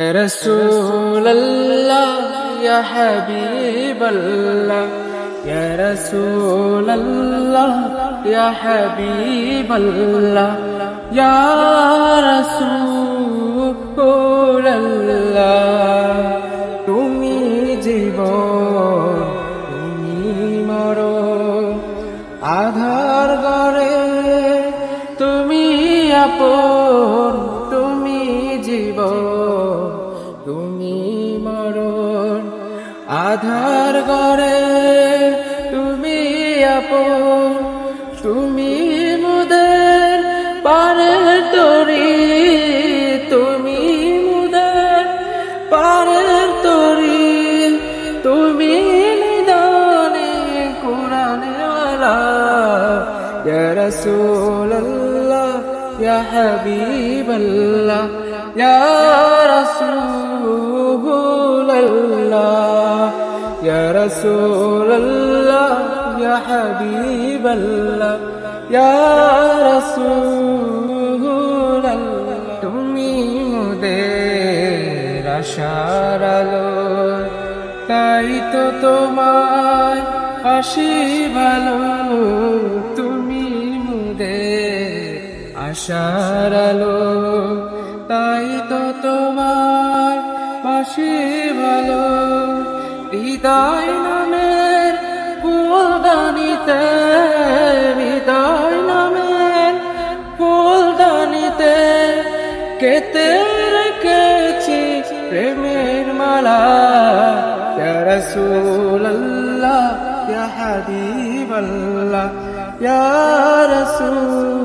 يا رسول الله يا حبيب الله يا رسول الله يا حبيب الله يا رسول الله তুমি জীবন তুমি মরণ আধার গড়ে তুমি আপন আধার গড়ে তুমি আপন, তুমি মুদের পারের তরি, তুমি মুদের পারের তরি, তুমি নিদানে কোরআনে আলা, ইয়া ইয়া হাবিবাল্লাহ, ইয়া রাসূলুল্লাহ ইয়া রাসূলুল্লাহ, ইয়া হাবিবাল্লাহ, ইয়া রাসূলুল্লাহ, তুমি মোদের আশার তাই তো তোমায় হাসি ভালো, তুমি মুদের আশার আলো। তাই তো তোমার পাশে ভালো। হৃদয় নামের ফুলদানিতে হৃদয় নামের ফুলদানিতে কেতে রেখেছি প্রেমের মালা ইয়া রাসূলুল্লাহ ইয়া হাবিবাল্লাহ ইয়া রাসূলুল্লাহ